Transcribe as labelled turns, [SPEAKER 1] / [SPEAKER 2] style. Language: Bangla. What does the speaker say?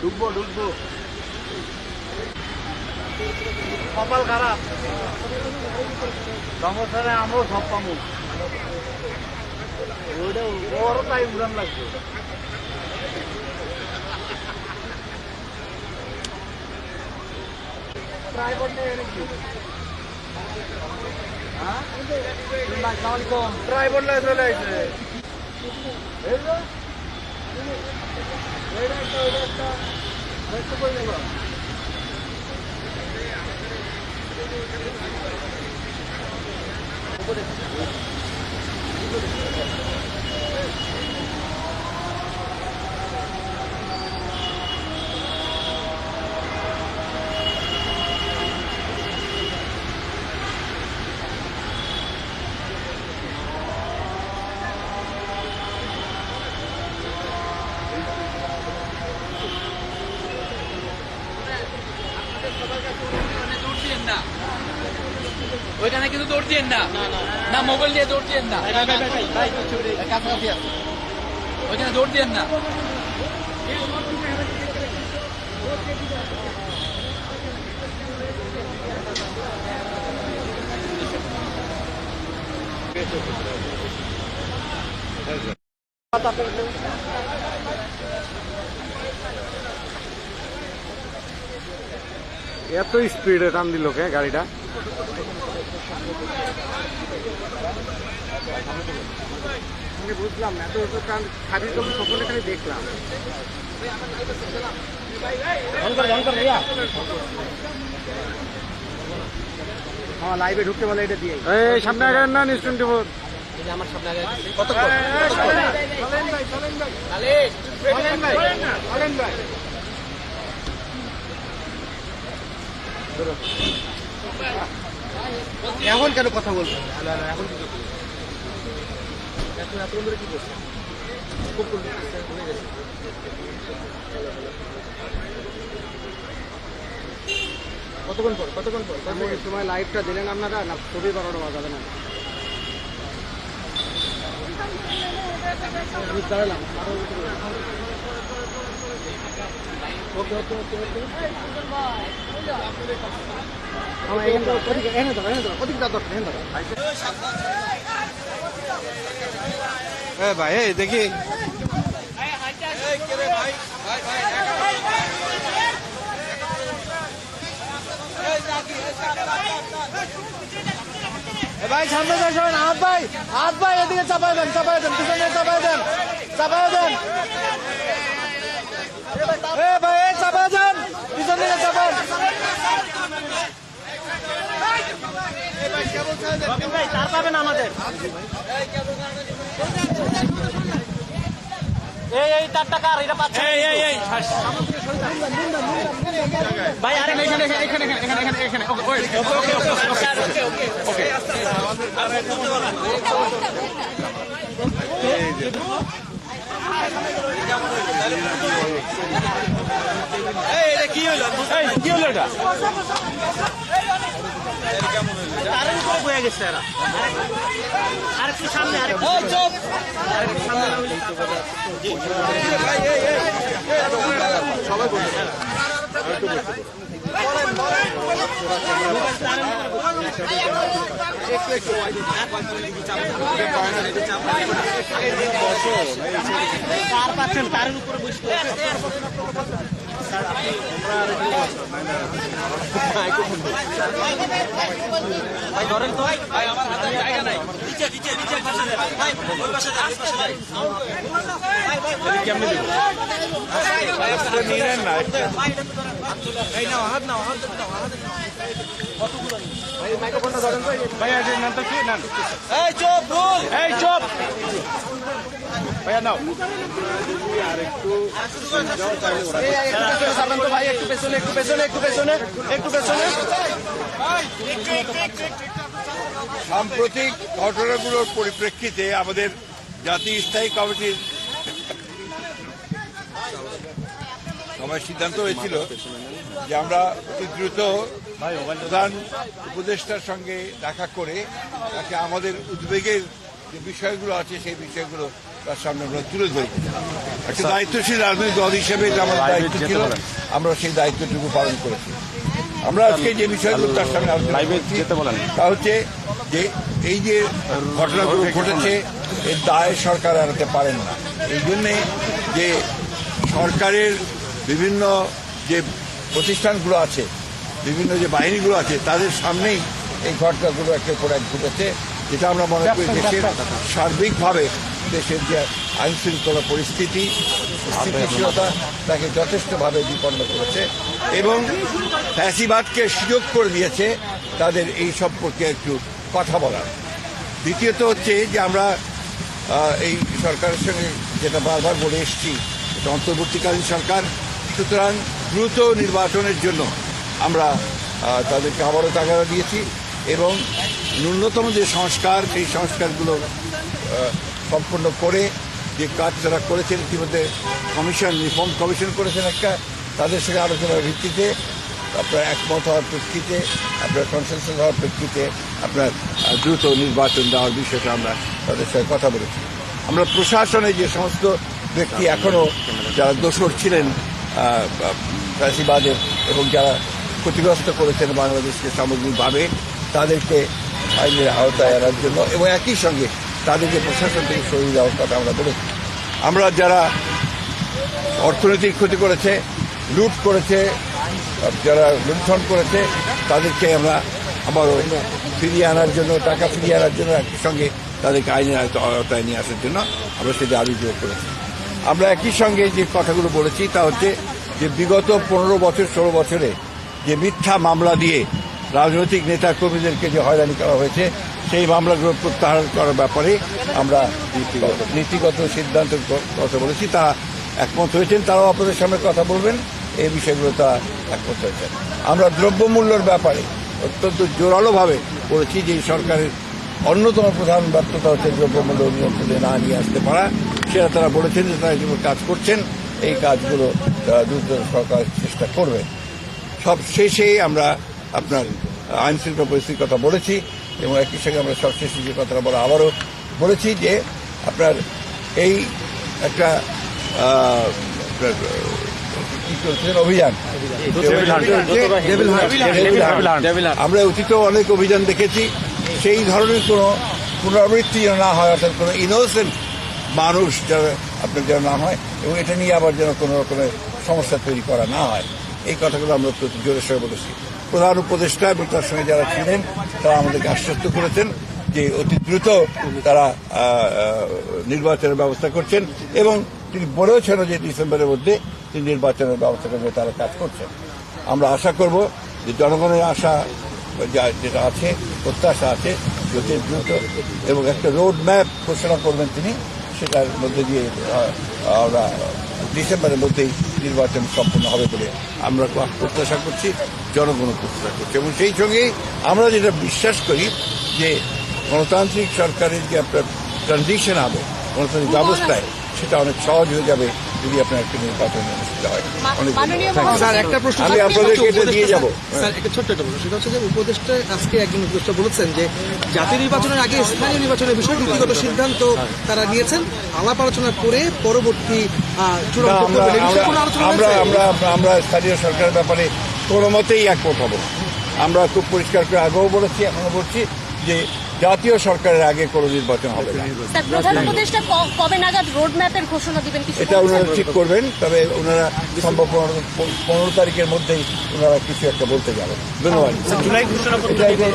[SPEAKER 1] ঢুকবো ঢুকবো। কপাল খারাপ। সমস্যা আমরাও সব পাবো ওইটা ওরও তাই উড়ান লাগবে। ট্রাইপড লাগে চলে আসছে এই যে, এইটা
[SPEAKER 2] দৌড় দিয়েন না না মোবাইল দিয়ে দৌড় দিয়েন না ওইখানে দৌড় দিয়েন না
[SPEAKER 3] এত স্পিডে টান দিল কে গাড়িটা? আমি বুঝলাম এত এত খাবি তো আমি সকলে খালি দেখলাম।
[SPEAKER 1] হ্যাঁ লাইভে ঢুকতে বলে এটা দিয়ে
[SPEAKER 3] এই সামনে আগে না নিশ্চয় দিব।
[SPEAKER 1] এখন কেন কথা বলব? এখন কতক্ষণ পর? কতক্ষণ পর?
[SPEAKER 3] সময় লাইভটা দিলেন আপনারা? না ছবি বারোটা বাজাবে না।
[SPEAKER 1] আমি দাঁড়ালাম
[SPEAKER 3] ভাই দেখি।
[SPEAKER 1] ভাই, সামনে সবাই হাত ভাই হাত ভাই, এদিকে চাপাই দেন চাপাই দেন, পিছনে চাপাই দেন চাপাই দেন। তার পাবেন আমাদের এই এই তার টাকা এটা পাচ্ছে ভাই আরে এখানে এখানে এখানে এখানে এখানে ওকে ওকে ওকে ওকে ওকে ওকে কি হলো এটা উপরে গেছে এরা আরেকটু সামনে আরেকটু সামনে তার পাচ্ছেন তারের উপরে বসতে ভাই ধরেন তো ভাই আমার হাতে জায়গা নাই নিচে নিচে নিচে পাশে ভাই ওই পাশে কেমনে দিব ভাই আপনারা নিলেন না এই নাও হাত নাও হাত নাও হাত
[SPEAKER 3] ভাই মাইক্রোফোনটা ধরেন ভাই কি
[SPEAKER 1] এই চুপ ভুল।
[SPEAKER 3] এই চুপ। ভাইয়া নাও
[SPEAKER 1] ভাই একটু পেছনে একটু পেছনে একটু পেছনে একটু পেছনে
[SPEAKER 4] সাম্প্রতিক ঘটনাগুলোর পরিপ্রেক্ষিতে আমাদের জাতীয় স্থায়ী কমিটির সবাই সিদ্ধান্ত হয়েছিল যে আমরা অতি দ্রুত প্রধান উপদেষ্টার সঙ্গে দেখা করে তাকে আমাদের উদ্বেগের যে বিষয়গুলো আছে সেই বিষয়গুলো তার সামনে আমরা তুলে ধরি একটা দায়িত্বশীল রাজনৈতিক দল হিসেবে যে আমার দায়িত্ব ছিল আমরা সেই দায়িত্বটুকু পালন করেছি। আমরা আজকে যে বিষয়গুলো তার সামনে আলোচনা করছি তা হচ্ছে যে এই যে ঘটনাগুলো ঘটেছে এর দায় সরকার এড়াতে পারেন না। এই জন্যে যে সরকারের বিভিন্ন যে প্রতিষ্ঠানগুলো আছে বিভিন্ন যে বাহিনীগুলো আছে তাদের সামনেই এই ঘটনাগুলো একের পর এক ঘটেছে। যেটা আমরা মনে করি দেশের সার্বিকভাবে দেশের যে আইন শৃঙ্খলা পরিস্থিতি স্থিতিশীলতা তাকে যথেষ্টভাবে বিপন্ন করেছে এবং ফ্যাসিবাদকে সুযোগ করে দিয়েছে তাদের এই সম্পর্কে একটু কথা বলার। দ্বিতীয়ত হচ্ছে যে আমরা এই সরকারের সঙ্গে যেটা বারবার বলে এসছি এটা অন্তর্বর্তীকালীন সরকার সুতরাং দ্রুত নির্বাচনের জন্য আমরা তাদেরকে আবারও তাগাদা দিয়েছি। এবং ন্যূনতম যে সংস্কার, সেই সংস্কারগুলো সম্পন্ন করে যে কাজ তারা করেছেন, ইতিমধ্যে কমিশন, রিফর্ম কমিশন করেছেন একটা, তাদের সঙ্গে আলোচনার ভিত্তিতে, আপনার একমত হওয়ার প্রেক্ষিতে, আপনার কনসেন্সাস হওয়ার প্রেক্ষিতে, আপনার দ্রুত নির্বাচন দেওয়ার বিষয়টা আমরা তাদের সঙ্গে কথা বলেছি। আমরা প্রশাসনে যে সমস্ত ব্যক্তি এখনও যারা দোষর ছিলেন ফ্যাসিবাদের এবং যারা ক্ষতিগ্রস্ত করেছেন বাংলাদেশকে সামগ্রিকভাবে তাদেরকে আইনের আওতায় আনার জন্য এবং একই সঙ্গে তাদেরকে প্রশাসন থেকে সরিয়ে দেওয়ার কথা আমরা বলেছি আমরা যারা অর্থনৈতিক ক্ষতি করেছে, লুট করেছে, যারা লুণ্ঠন করেছে, তাদেরকে আমরা আবারও ফিরিয়ে আনার জন্য, টাকা ফিরিয়ে আনার জন্য একই সঙ্গে তাদেরকে আইনের আওতায় নিয়ে আসার জন্য আমরা সেটা অভিযোগ করেছি। আমরা একই সঙ্গে যে কথাগুলো বলেছি তা হচ্ছে যে বিগত পনেরো বছর, ষোলো বছরে যে মিথ্যা মামলা দিয়ে রাজনৈতিক নেতা কর্মীদেরকে যে হয়রানি করা হয়েছে সেই মামলাগুলো প্রত্যাহার করার ব্যাপারে আমরা নীতিগত। সিদ্ধান্ত কথা বলেছি তারা একমত হয়েছেন তারাও আপনাদের সামনে কথা বলবেন এই বিষয়গুলো তারা একমত হয়েছেন। আমরা দ্রব্যমূল্যের ব্যাপারে অত্যন্ত জোরালোভাবে বলেছি যে সরকারের অন্যতম প্রধান ব্যর্থতা হচ্ছে দ্রব্যমূল্য নিয়ন্ত্রণে না নিয়ে আসতে পারা। সেটা তারা বলেছেন যে তারা যেগুলো কাজ করছেন এই কাজগুলো দ্রুত সরকার চেষ্টা করবে। সব শেষে আমরা আপনার আইন শৃঙ্খলা পরিস্থিতির কথা বলেছি এবং একই সঙ্গে আমরা সব শেষে যে কথাটা বলা আবারও বলেছি যে আপনার এই একটা অভিযান। আমরা অতীত অনেক অভিযান দেখেছি। সেই ধরনের কোনো পুনরাবৃত্তি যেন না হয় অর্থাৎ কোনো ইনোসেন্ট মানুষ যারা আপনার যেন না হয় এবং এটা নিয়ে আবার যেন কোনো রকমের সমস্যা তৈরি করা না হয়। এই কথাগুলো আমরা জোরের সঙ্গে বলেছি। প্রধান উপদেষ্টা এবং তার সঙ্গে যারা ছিলেন, তারা আমাদেরকে আশ্বস্ত করেছেন যে অতি দ্রুত তারা নির্বাচনের ব্যবস্থা করছেন এবং তিনি বলেওছেন যে ডিসেম্বরের মধ্যে তিনি নির্বাচনের ব্যবস্থা করবে তারা কাজ করছেন। আমরা আশা করব যে জনগণের আশা যা, যেটা আছে, প্রত্যাশা আছে যত দ্রুত এবং একটা রোড ম্যাপ ঘোষণা করবেন তিনি, সেটার মধ্যে দিয়ে আমরা ডিসেম্বরের মধ্যেই নির্বাচন সম্পন্ন হবে বলে আমরা প্রত্যাশা করছি জনগণ প্রত্যাশা করছি। এবং সেই সঙ্গেই আমরা যেটা বিশ্বাস করি যে গণতান্ত্রিক সরকারের যে আপনার ট্রানজিশন হবে গণতান্ত্রিক ব্যবস্থায় সেটা অনেক সহজ হয়ে যাবে। যদি আপনার একটা নির্বাচন অনুষ্ঠিত হয়।
[SPEAKER 1] একটা প্রশ্ন
[SPEAKER 4] আমি আপনাদেরকে এটা দিয়ে যাব।
[SPEAKER 1] স্যার একটা ছোট্ট একটা প্রশ্ন। সেটা হচ্ছে যে উপদেষ্টা আজকে একজন উপদেষ্টা বলেছেন যে জাতীয় নির্বাচনের আগে স্থানীয় নির্বাচনের বিষয়ে নীতিগত সিদ্ধান্ত তারা নিয়েছেন। আলাপ আলোচনা করে পরবর্তী চূড়ান্ত?
[SPEAKER 4] আমরা আমরা- আমরা স্থানীয় সরকারের ব্যাপারে কোনো মতেই একমত হব আমরা খুব পরিষ্কার করে আগেও বলেছি এখনও বলছি যে জাতীয় সরকারের আগে কোনো নির্বাচন হবে না।
[SPEAKER 5] কবে নাগাদ রোড ম্যাপের ঘোষণা দিবেন
[SPEAKER 4] এটা ওনারা ঠিক করবেন তবে ওনারা সম্ভব পনেরো পনেরো তারিখের মধ্যেই ওনারা কিছু একটা বলতে যাবেন। ধন্যবাদ।
[SPEAKER 2] জুলাই ঘোষণা করতে
[SPEAKER 4] এটা-